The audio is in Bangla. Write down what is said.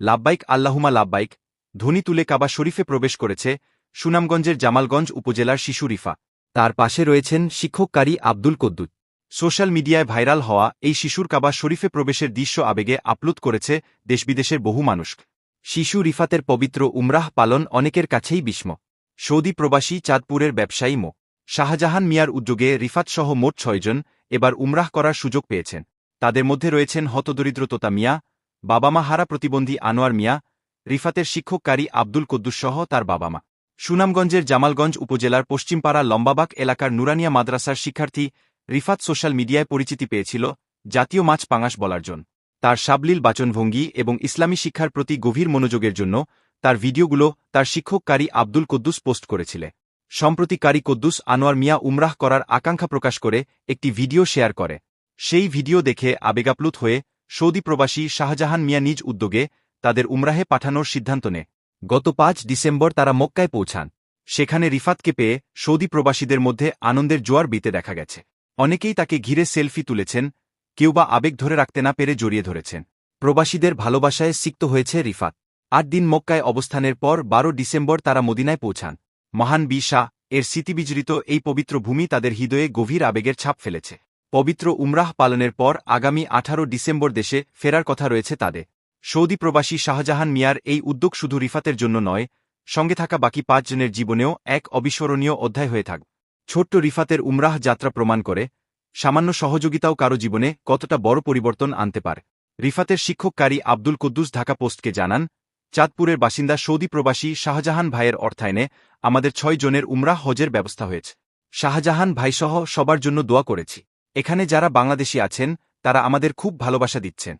লাব্বাইক আল্লাহুমা লাব্বাইক ধ্বনি তুলে কাবা শরীফে প্রবেশ করেছে সুনামগঞ্জের জামালগঞ্জ উপজেলার শিশু রিফা। তার পাশে রয়েছেন শিক্ষককারী আব্দুল কদ্দুত। সোশ্যাল মিডিয়ায় ভাইরাল হওয়া এই শিশুর কাবা শরীফে প্রবেশের দৃশ্য আবেগে আপলোড করেছে দেশবিদেশের বহু মানুষ। শিশু রিফাতের পবিত্র উমরাহ পালন অনেকের কাছেই বিস্ম। সৌদি প্রবাসী চাঁদপুরের ব্যবসায়ী মো। শাহজাহান মিয়ার উদ্যোগে রিফাতসহ মোট ছয়জন এবার উমরাহ করার সুযোগ পেয়েছেন। তাদের মধ্যে রয়েছেন হতদরিদ্র তোতা মিয়া বাবা মা হারা প্রতিবন্ধী আনোয়ার মিয়া, রিফাতের শিক্ষককারী আব্দুল কদ্দুসসহ তার বাবা মা সুনামগঞ্জের জামালগঞ্জ উপজেলার পশ্চিমপাড়া লম্বাবাগ এলাকার নুরানিয়া মাদ্রাসার শিক্ষার্থী রিফাত সোশ্যাল মিডিয়ায় পরিচিতি পেয়েছিল জাতীয় মাছ পাঙাশ বলার জন্য। তার সাবলীল বাচনভঙ্গি এবং ইসলামী শিক্ষার প্রতি গভীর মনোযোগের জন্য তার ভিডিওগুলো তার শিক্ষককারী আব্দুল কদ্দুস পোস্ট করেছিলে। সম্প্রতি কারি কদ্দুস আনোয়ার মিয়া উমরাহ করার আকাঙ্ক্ষা প্রকাশ করে একটি ভিডিও শেয়ার করে। সেই ভিডিও দেখে আবেগাপ্লুত হয়ে সৌদি প্রবাসী শাহজাহান মিয়া নিজ উদ্যোগে তাদের উমরাহে পাঠানোর সিদ্ধান্ত নেয়। গত পাঁচ ডিসেম্বর তারা মক্কায় পৌঁছান। সেখানে রিফাতকে পেয়ে সৌদি প্রবাসীদের মধ্যে আনন্দের জোয়ার বিতে দেখা গেছে। অনেকেই তাকে ঘিরে সেলফি তুলেছেন, কেউ বা আবেগ ধরে রাখতে না পেরে জড়িয়ে ধরেছেন। প্রবাসীদের ভালোবাসায় সিক্ত হয়েছে রিফাত। আট দিন মক্কায় অবস্থানের পর বারো ডিসেম্বর তারা মদিনায় পৌঁছান। মহান বি শাহ এর স্মৃতিবিজড়িত এই পবিত্র ভূমি তাদের হৃদয়ে গভীর আবেগের ছাপ ফেলেছে। পবিত্র উমরাহ পালনের পর আগামী আঠারো ডিসেম্বর দেশে ফেরার কথা রয়েছে তাদের। সৌদি প্রবাসী শাহজাহান মিয়ার এই উদ্যোগ শুধু রিফাতের জন্য নয়, সঙ্গে থাকা বাকি পাঁচজনের জীবনেও এক অবিস্মরণীয় অধ্যায় হয়ে থাক। ছোট্ট রিফাতের উমরাহ যাত্রা প্রমাণ করে, সামান্য সহযোগিতাও কারও জীবনে কতটা বড় পরিবর্তন আনতে পারে। রিফাতের শিক্ষককারী আব্দুল কুদ্দুস ঢাকা পোস্টকে জানান, চাঁদপুরের বাসিন্দা সৌদি প্রবাসী শাহজাহান ভাইয়ের অর্থায়নে আমাদের ছয় জনের উমরাহ হজের ব্যবস্থা হয়েছে। শাহজাহান ভাইসহ সবার জন্য দোয়া করেছি। এখানে যারা বাংলাদেশি আছেন তারা আমাদের খুব ভালোবাসা দিচ্ছেন।